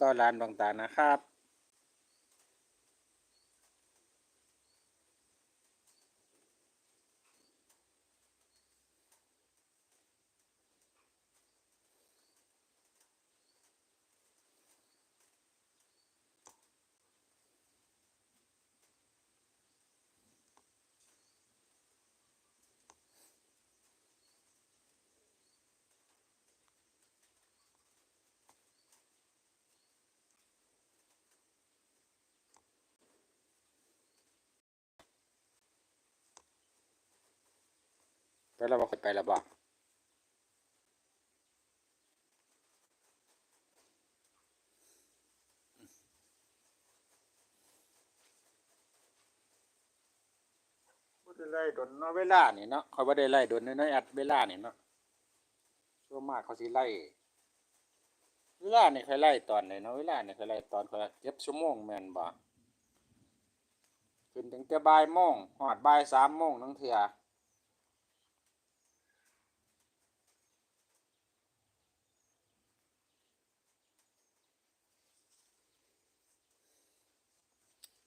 ก็ร้านดวงตานะครับ ไปแล้วบอกไปแล้วบอกได้ไล่ดนเนาะเวลานี่เนาะเขาบ่ได้ไล่ดนน้อยๆอัดเวลานี่เนาะส่วนมากเขาสิไล่เวลาเนี่ค่อยไล่ตอนไหนเนาะเวลาเนี่ค่อยไล่ตอนเคนละ7ชั่วโมงแมนบ่ขึ้นถึงแต่บ่ายโมงฮอดบ่าย3โมงทั้งเทื่อ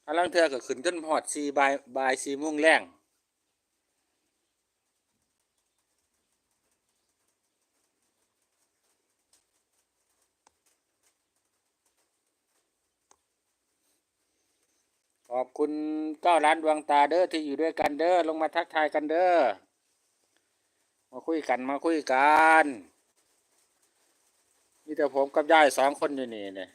อันลังเทือก็ขึ้นจนหอดสี่บายบายสี่โมงแรงขอบคุณเก้าล้านดวงตาเด้อที่อยู่ด้วยกันเด้อลงมาทักทายกันเด้อมาคุยกันมาคุยกันมีแต่ผมกับยายสองคนอยู่นี่เนี่ย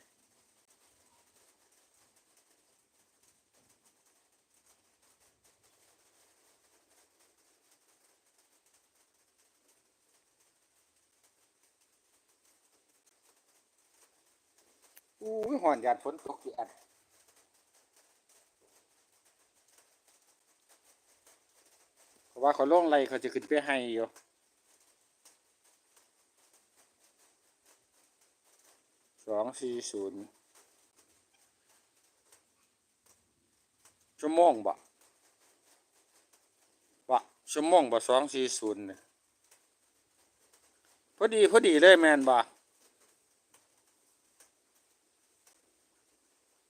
อู้ยหอนยานฝนตกอยู่อันเพราะว่าเขาล่องไรเขาจะขึ้นไปให้อยู่สองสี่ศูนย์ชั่วโมงบ่บ่ชั่วโมงบ่สองสี่ศูนย์เนี่ยพอดีพอดีเลยแมนบ่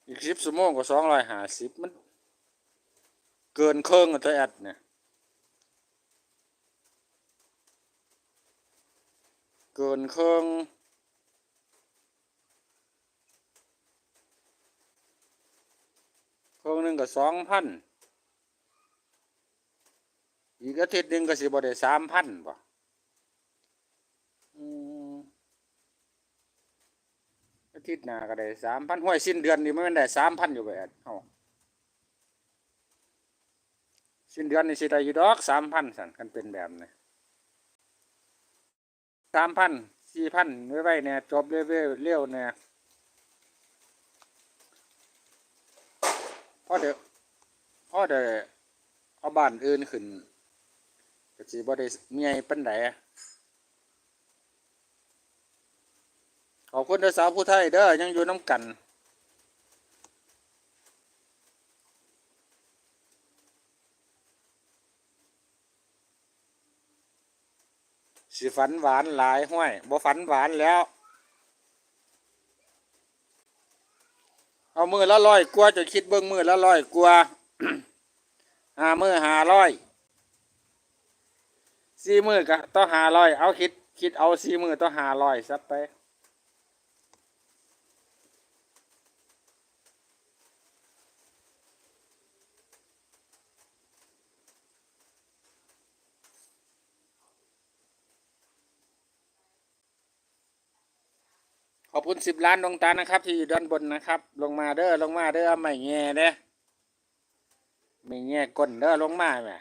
อีกสิบชั่วโมงก็สองร้อยห้าสิบมัน เกินเครื่องอัตแอดเนี่ยเกินเครื่องเครื่องหนึ่งก็สองพันอีกอาทิตย์หนึ่งก็สิบ่ได้สามพันป่ะอืม อา ทิตย์หนาก็ได้สามพันห้วยสิ้นเดือนนี่มันได้สามพันอยู่แอดเฮาสิ้นเดือนนี่สิได้อยู่ดอกสามพันสันกันเป็นแบบนี้สามพันสี่พันไว้ไว้เนี่ยจบเร็วๆเร็วเนี่ยพ่อเดี๋ยวพ่อเดี๋ยวเอาบ้านอื่นขึ้นก็สิบ่ได้เมียปานใด อบคุณเด้อสาวผู้ไทยเด้อยังอยู่น้ำกันสิฝันหวานหลายห้วยบ่ฝันหวานแล้ว เอามือละร้อยกว่าจะคิดเบิ่งมือละร้อยกว่าหามือหาร้อยสี่มือก็ต้องหาร้อยเอาคิดคิดเอาสี่มือต้องหาร้อยซับไป อบคุณสิบล้านดวงตานะครับ ที่อยู่ด้านบนนะครับ ลงมาเด้อลงมาเด้อไม่แง่เด้อไม่แง่ก้นเด้อลงมาแม่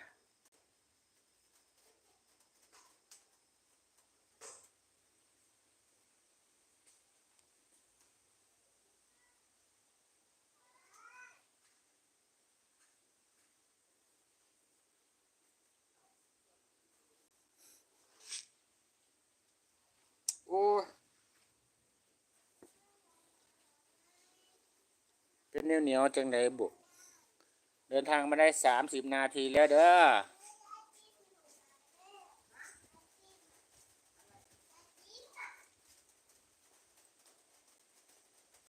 โอ้ย เหนียวเหนียวจังไดบุก เดินทางมาได้สามสิบนาทีแล้วเด้อ